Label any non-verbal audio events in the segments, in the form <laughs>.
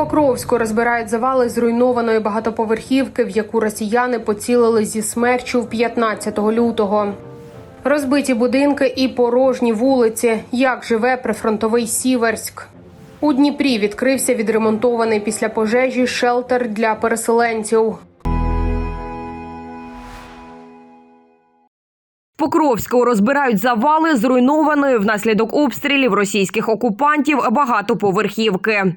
Покровську розбирають завали зруйнованої багатоповерхівки, в яку росіяни поцілили зі смерчу 15 лютого. Розбиті будинки і порожні вулиці. Як живе прифронтовий Сіверськ? У Дніпрі відкрився відремонтований після пожежі шелтер для переселенців. Покровську розбирають завали зруйнованої внаслідок обстрілів російських окупантів багатоповерхівки.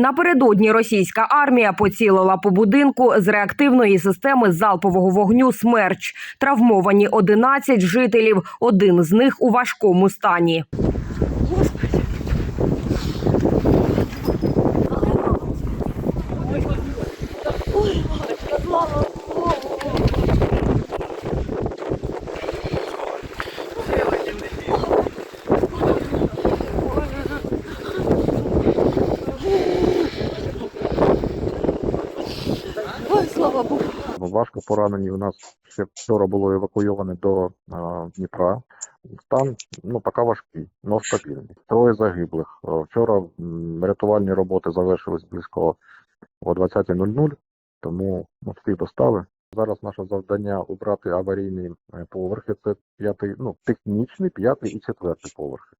Напередодні російська армія поцілила по будинку з реактивної системи залпового вогню «Смерч». Травмовані 11 жителів, один з них у важкому стані. Ну, Важко поранені у нас ще вчора було евакуйовані до Дніпра. Стан ну поки важкий, але стабільний. Троє загиблих. Е, Вчора рятувальні роботи завершились близько о 20.00, тому ну, всіх достали. Зараз наше завдання убрати аварійні е, поверхи. Це п'ятий, ну технічний, п'ятий і четвертий поверхи.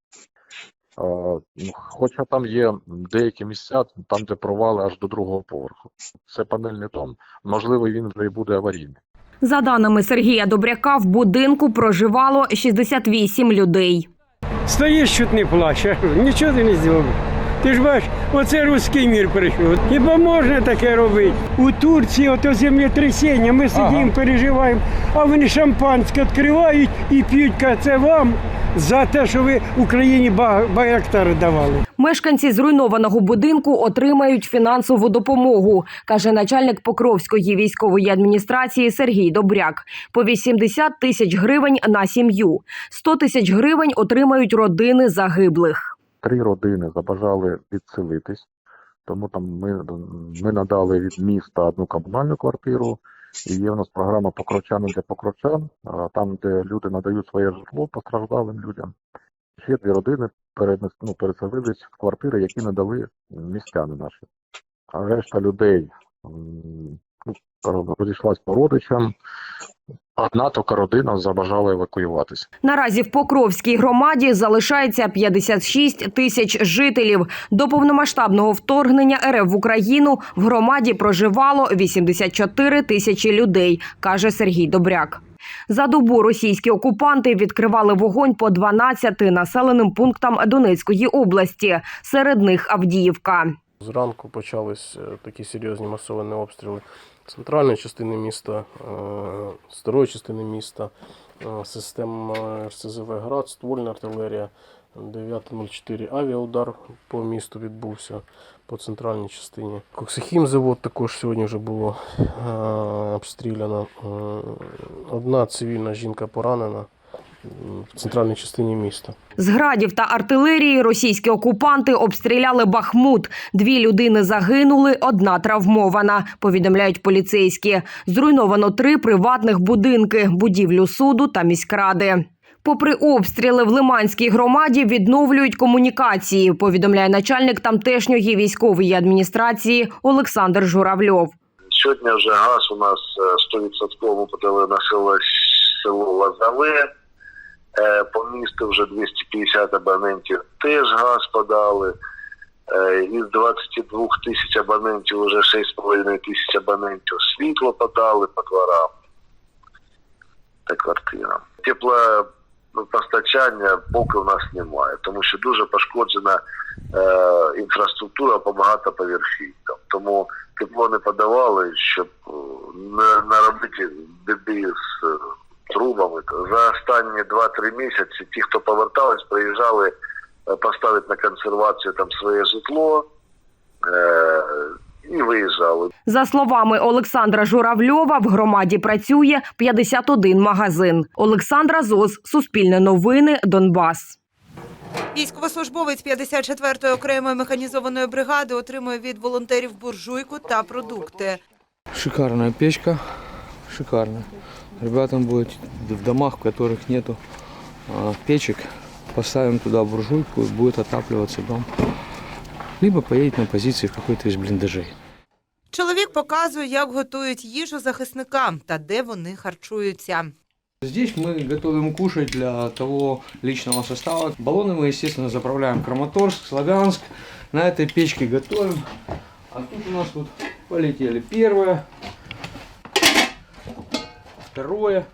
Ну, Хоча там є деякі місця, там де провали аж до другого поверху. Це панельний дом. Можливо, він вже і буде аварійний. За даними Сергія Добряка, в будинку проживало 68 людей. Стоїш, чуть не плачеш, нічого ти не зробив. Ти ж бачиш, оце руський мір прийшов. Хіба можна таке робити? У Турції ото землетрясіння, ми сидимо, переживаємо, а вони шампанське відкривають і п'ють, це вам за те, що ви Україні ба- байрактари давали. Мешканці зруйнованого будинку отримають фінансову допомогу, каже начальник Покровської військової адміністрації Сергій Добряк. По 80 тисяч гривень на сім'ю. 100 тисяч гривень отримають родини загиблих. Три родини забажали відселитись, тому там ми, ми надали від міста одну комунальну квартиру. І є в нас програма покровчани для покровчан, а, там, де люди надають своє житло постраждалим людям. Ще дві родини перенес, ну, переселились в квартири, які надали містяни наші. А решта людей розійшлась по родичам. Одна тільки родина забажала евакуюватися. Наразі в Покровській громаді залишається 56 тисяч жителів. До повномасштабного вторгнення РФ в Україну в громаді проживало 84 тисячі людей, каже Сергій Добряк. За добу російські окупанти відкривали вогонь по 12 населеним пунктам Донецької області. Серед них Авдіївка. Зранку почались е, такі серйозні масовані обстріли центральної частини міста, е, старої частини міста, е, система РСЗВ «Град», ствольна артилерія, 9.04 авіаудар по місту відбувся по центральній частині. Коксихімзавод також сьогодні вже було обстріляно. Одна цивільна жінка поранена в центральній частині міста. З градів та артилерії російські окупанти обстріляли Бахмут. Дві людини загинули, одна травмована. Повідомляють поліцейські. Зруйновано три приватних будинки, будівлю суду та міськради. Попри обстріли в Лиманській громаді відновлюють комунікації. Повідомляє начальник тамтешньої військової адміністрації Олександр Журавльов. Сьогодні вже газ у нас е, 100% подали на село, село Лазове. Е, По місту вже 250 абонентів теж газ подали. Е, Із 22 тисяч абонентів вже 6,5 тисяч абонентів світло подали по дворам та квартирам. Теплопостачання поки у нас немає, тому що дуже пошкоджена е, інфраструктура по багатоповерхівкам. Тому тепло не подавали, щоб е, не наробити біди з е, трубами. За останні 2-3 місяці ті, хто повертались, приїжджали е, поставити на консервацію там своє житло е, і виїжджали. За словами Олександра Журавльова, в громаді працює 51 магазин. Олександра Зос, Суспільне новини, Донбас. Військовослужбовець 54-ї окремої механізованої бригади отримує від волонтерів буржуйку та продукти. Шикарная печка, шикарная. Ребятам будет в домах, в которых нету а, печек, поставим туда буржуйку и будет отапливаться дом. Либо поедет на позиции в какой-то из блиндажей. Чоловік показує, як готують їжу захисникам та де вони харчуються. Здесь мы готовим кушать для того личного состава. Баллоны мы, естественно, заправляем в Краматорск, Славянск. На этой печке готовим. А тут у нас вот полетели первое, второе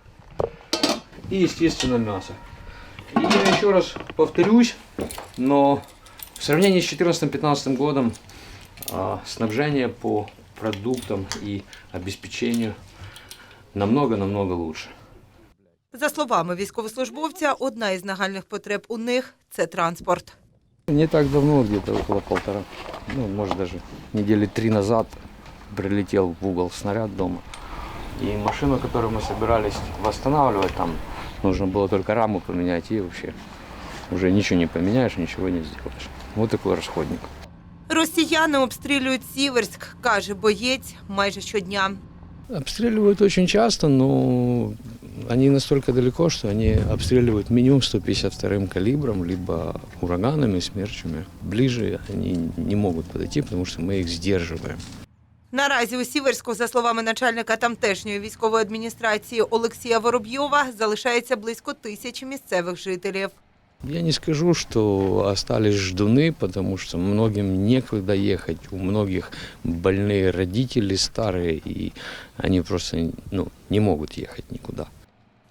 и, естественно, мясо. И я еще раз повторюсь, но в сравнении с 2014-2015 годом а, снабжение по продуктам и обеспечению намного-намного лучше. За словами військовослужбовця, одна із нагальних потреб у них це транспорт. Не так давно, где-то около полтора, ну, может даже недели три назад прилетел в угол снаряд дома. И машину, которую мы собирались восстанавливать, там нужно было только раму поменять, и вообще уже ничего не поменяешь, ничего не сделаешь. Вот такой расходник. Росіяни обстрілюють Сіверськ, каже боєць майже щодня. Обстреливают очень часто, но они настолько далеко, что они обстреливают минимум 152 калибром, либо ураганами, смерчами. Ближе они не могут подойти, потому что мы их сдерживаем. Наразі у Сіверську, за словами начальника тамтешньої військової адміністрації Олексія Воробйова, залишається близько тисячі місцевих жителів. Я не скажу, что остались ждуны, потому что многим некогда ехать, у многих больные родители старые, и они просто ну, не могут ехать никуда.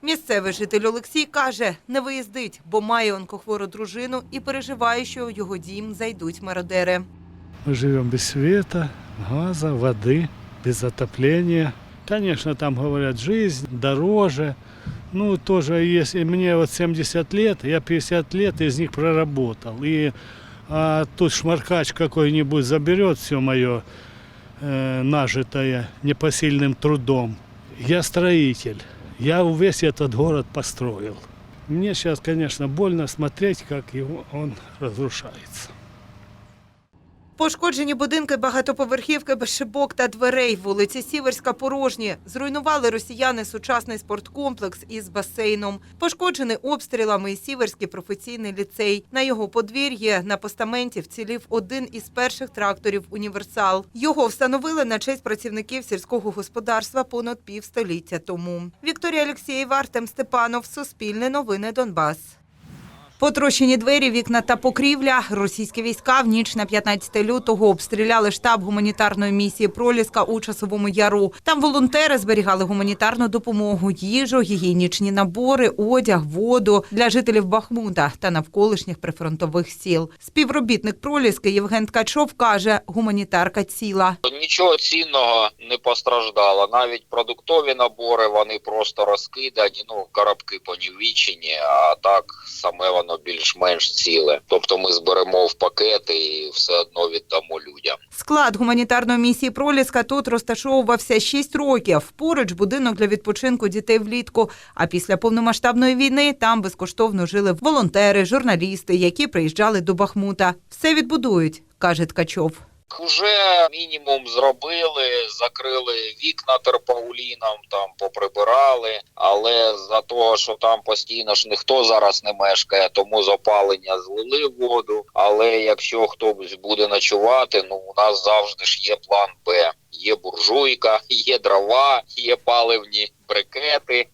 Місцевий житель Олексій каже, не виїздить, бо має онкохвору дружину і переживає, що у його дім зайдуть мародери. Мы живем без света, газа, воды, без отопления. Конечно, там говорят, жизнь дороже. Ну, тоже есть. И мне вот 70 лет, я 50 лет из них проработал. И а тут шмаркач какой-нибудь заберет все мое э, нажитое непосильным трудом. Я строитель. Я весь этот город построил. Мне сейчас, конечно, больно смотреть, как его, он разрушается. Пошкоджені будинки багатоповерхівки без шибок та дверей. Вулиці Сіверська порожні. Зруйнували росіяни сучасний спорткомплекс із басейном. Пошкоджений обстрілами і Сіверський професійний ліцей. На його подвір'ї на постаменті вцілів один із перших тракторів Універсал. Його встановили на честь працівників сільського господарства понад півстоліття тому. Вікторія Олексєєва, Артем Степанов, Суспільне новини Донбас. Потрощені двері, вікна та покрівля. Російські війська в ніч на 15 лютого обстріляли штаб гуманітарної місії Проліска у часовому яру. Там волонтери зберігали гуманітарну допомогу, їжу, гігієнічні набори, одяг, воду для жителів Бахмута та навколишніх прифронтових сіл. Співробітник Проліски Євген Ткачов каже, гуманітарка ціла. Нічого цінного не постраждало. Навіть продуктові набори вони просто розкидані. Ну коробки понівічені, а так саме воно більш-менш ціле. Тобто ми зберемо в пакети і все одно віддамо людям. Склад гуманітарної місії Проліска тут розташовувався 6 років. Поруч будинок для відпочинку дітей влітку. А після повномасштабної війни там безкоштовно жили волонтери, журналісти, які приїжджали до Бахмута. Все відбудують, каже Ткачов. Уже мінімум зробили, закрили вікна терпауліном, там поприбирали, але за того, що там постійно ж ніхто зараз не мешкає, тому з опалення злили воду. Але якщо хтось буде ночувати, ну у нас завжди ж є план Б. Є буржуйка, є дрова, є паливні брикети,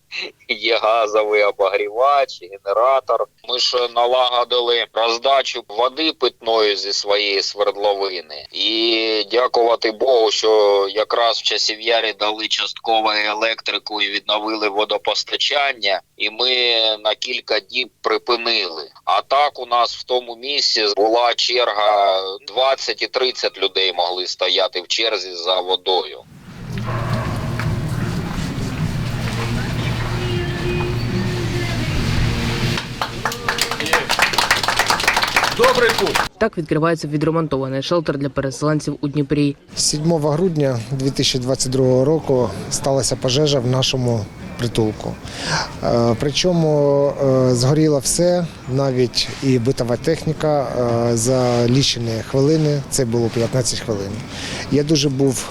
є газовий обогрівач, генератор. Ми ж налагодили роздачу води питної зі своєї свердловини. І дякувати Богу, що якраз в часів ярі дали часткову електрику і відновили водопостачання, і ми на кілька діб припинили. А так у нас в тому місці була черга 20 і 30 людей могли стояти в черзі за водою. Так відкривається відремонтований шелтер для переселенців у Дніпрі. 7 грудня 2022 року сталася пожежа в нашому притулку. Е, Причому е, згоріло все, навіть і битова техніка е, за лічені хвилини. Це було 15 хвилин. Я дуже був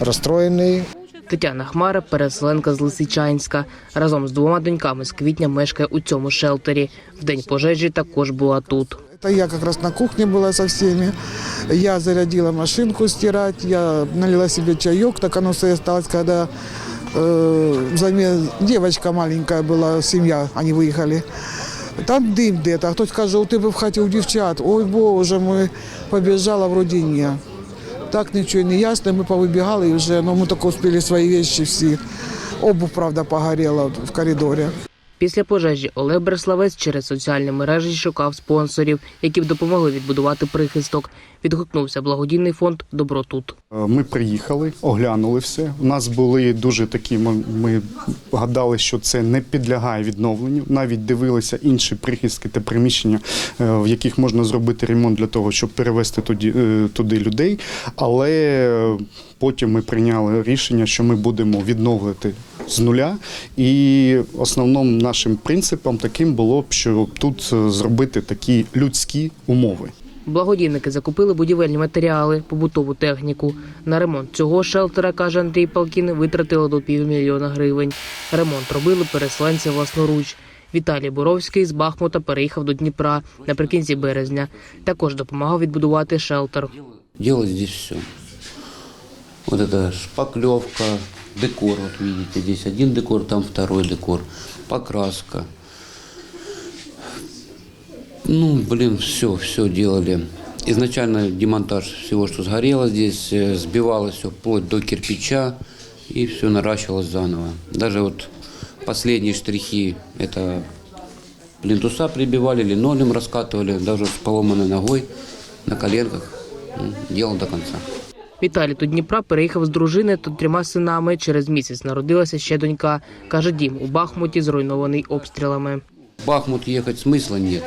розстроєний. Тетяна Хмара, переселенка з Лисичанська. Разом з двома доньками з квітня мешкає у цьому шелтері. В день пожежі також була тут. Это я как раз на кухне была со всеми. Я зарядила машинку стирать, я налила себе чаек, так оно все осталось, когда э, взамен девочка маленькая была, семья, они выехали. Там дым где-то, а хтось каже, у тебе в хаті у дівчат. Ой, Боже мой, побіжала, вроді ні. Так нічого не ясно, ми повибігали і вже, ну ми так успіли свої речі всі. Обувь, правда, погорела в коридорі. Після пожежі Олег Берславець через соціальні мережі шукав спонсорів, які б допомогли відбудувати прихисток. Відгукнувся благодійний фонд Добро тут. Ми приїхали, оглянули все. У нас були дуже такі. Ми, ми гадали, що це не підлягає відновленню. Навіть дивилися інші прихистки та приміщення, е, в яких можна зробити ремонт для того, щоб перевести туди, е, туди людей. Але потім ми прийняли рішення, що ми будемо відновлювати з нуля. І основним нашим принципом таким було б, що тут е, зробити такі людські умови. Благодійники закупили будівельні матеріали, побутову техніку. На ремонт цього шелтера, каже Андрій Палкін, витратили до півмільйона гривень. Ремонт робили переселенці власноруч. Віталій Боровський з Бахмута переїхав до Дніпра наприкінці березня. Також допомагав відбудувати шелтер. Делать здесь все. Вот это шпаклевка, декор, вот видите, здесь один декор, там второй декор, покраска. Ну, блин, все, все делали. Изначально демонтаж всего, что сгорело здесь, э, сбивалось все вплоть до кирпича и все наращивалось заново. Даже вот последние штрихи, это плинтуса прибивали, линолеум раскатывали, даже с поломанной ногой, на коленках. М, Делал до конца. Віталій до Дніпра переїхав з дружиною та трьома синами. Через місяць народилася ще донька. Каже, дім у Бахмуті зруйнований обстрілами. В Бахмут ехать смысла нет,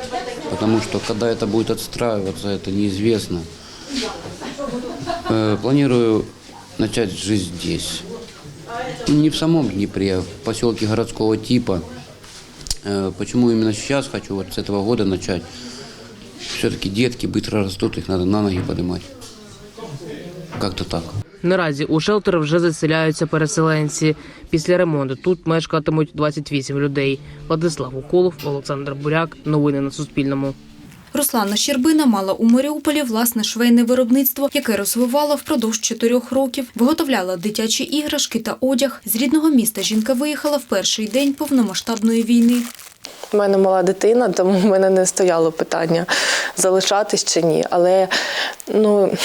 потому что когда это будет отстраиваться, это неизвестно. Э, Планирую начать жизнь здесь. Не в самом Днепре, а в поселке городского типа. Э, Почему именно сейчас хочу вот с этого года начать? Все-таки детки быстро растут, их надо на ноги поднимать. Как-то так. Наразі у шелтер вже заселяються переселенці. Після ремонту тут мешкатимуть 28 людей. Владислав Уколов, Олександр Буряк. Новини на Суспільному. Руслана Щербина мала у Маріуполі власне швейне виробництво, яке розвивала впродовж чотирьох років. Виготовляла дитячі іграшки та одяг. З рідного міста жінка виїхала в перший день повномасштабної війни. У мене мала дитина, тому в мене не стояло питання залишатись чи ні. Але ну.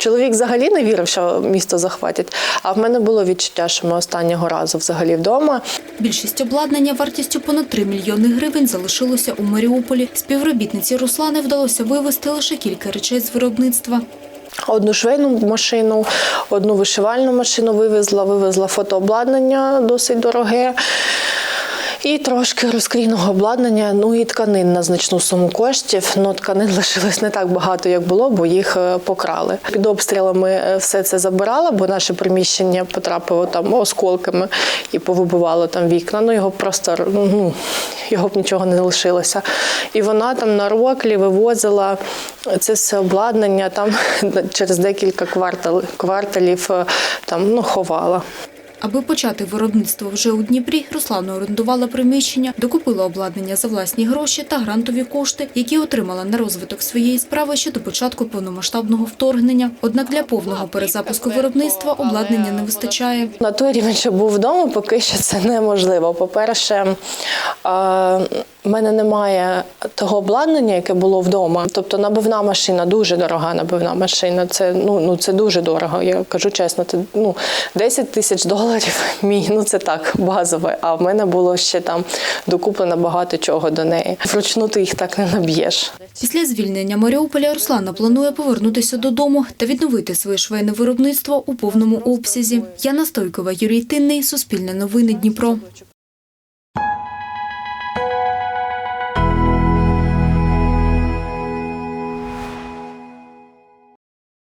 Чоловік взагалі не вірив, що місто захватять. А в мене було відчуття, що ми останнього разу взагалі вдома. Більшість обладнання вартістю понад 3 мільйони гривень залишилося у Маріуполі. Співробітниці Руслани вдалося вивезти лише кілька речей з виробництва. Одну швейну машину, одну вишивальну машину вивезла, вивезла фотообладнання досить дороге. І трошки розкрійного обладнання, ну і тканин на значну суму коштів. Ну, тканин <laughs> лишилось не так багато, як було, бо їх е, покрали. Під обстрілами е, все це забирала, бо наше приміщення потрапило там осколками і повибивало там вікна. Ну його просто ну, його б нічого не лишилося. І вона там на роклі вивозила це все обладнання там <laughs> через декілька квартал, кварталів е, там ну ховала. Аби почати виробництво вже у Дніпрі, Руслана орендувала приміщення, докупила обладнання за власні гроші та грантові кошти, які отримала на розвиток своєї справи ще до початку повномасштабного вторгнення. Однак для повного перезапуску виробництва обладнання не вистачає. На той рівень, що був вдома, поки що це неможливо. По-перше, в мене немає того обладнання, яке було вдома. Тобто набивна машина, дуже дорога набивна машина. Це ну, ну це дуже дорого. Я кажу чесно, це ну 10 тисяч доларів <laughs> мій. Ну це так базове. А в мене було ще там докуплено багато чого до неї. Вручну ти їх так не наб'єш. Після звільнення Маріуполя Руслана планує повернутися додому та відновити своє швейне виробництво у повному обсязі. Яна Стойкова, Юрій Тинний, Суспільне новини Дніпро.